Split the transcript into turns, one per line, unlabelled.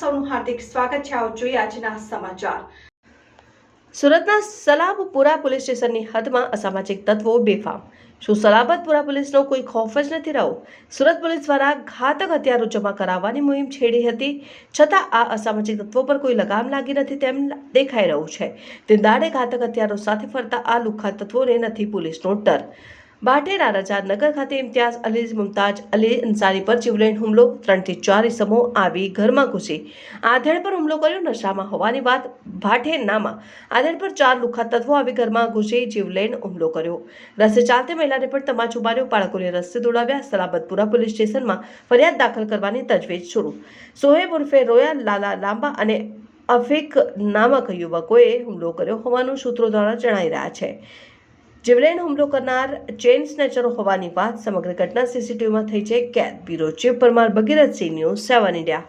સૌનું હાર્દિક સ્વાગત છે. આવો જોઈએ આજના સમાચાર.
સુરતના સલાબપુરા પોલીસ સ્ટેશનની હદમાં અસામાજિક તત્વો બેફામ. શું સલાબતપુરા પોલીસનો કોઈ ખોફ જ નથી રહ્યો? સુરત પોલીસ દ્વારા ઘાતક હથિયારો જમા કરાવવાની મુહિમ છેડી હતી. છતાં આ અસામાજિક તત્વો પર કોઈ લગામ લાગી નથી તેમ દેખાઈ રહ્યું છે. તે દાડે ઘાતક હથિયારો સાથે ફરતા આ લુખ્ખા તત્વોને નથી પોલીસનો ડર. બાટેરા રજા નગર ખાતે ઇમ્તિયાઝ અલી મુમતાજ અલી અંસારી પર જીવલેણ હુમલો. ત્રણથી ચાર ઇસમો આવી ઘરમાં ઘૂસી. આધેડ પર હુમલો કર્યો, નશામાં હોવાની વાત ભાટેનામાં આધેડ પર ચાર લુખા તત્વો આવી ઘરમાં ઘૂસી જીવલેણ હુમલો કર્યો. રસ્તે ચાલતી મહિલાને પણ તમાચો માર્યો બાળકોને રસ્તે દોડાવ્યા. સલાબતપુરા પોલીસ સ્ટેશનમાં ફરિયાદ દાખલ કરવાની તજવીજ શરૂ. સોહેબ ઉર્ફે રોયા લાલા લાંબા અને અફેક નામક યુવકોએ હુમલો કર્યો હોવાનું સૂત્રો દ્વારા જણાઈ રહ્યા છે. જીવલેણ હુમલો કરનાર ચેઇન સ્નેચરો હોવાની વાત સમગ્ર ઘટના સીસીટીવીમાં થઈ છે. કેદ bureau chief Parmar Bhagirathsinh news seven India.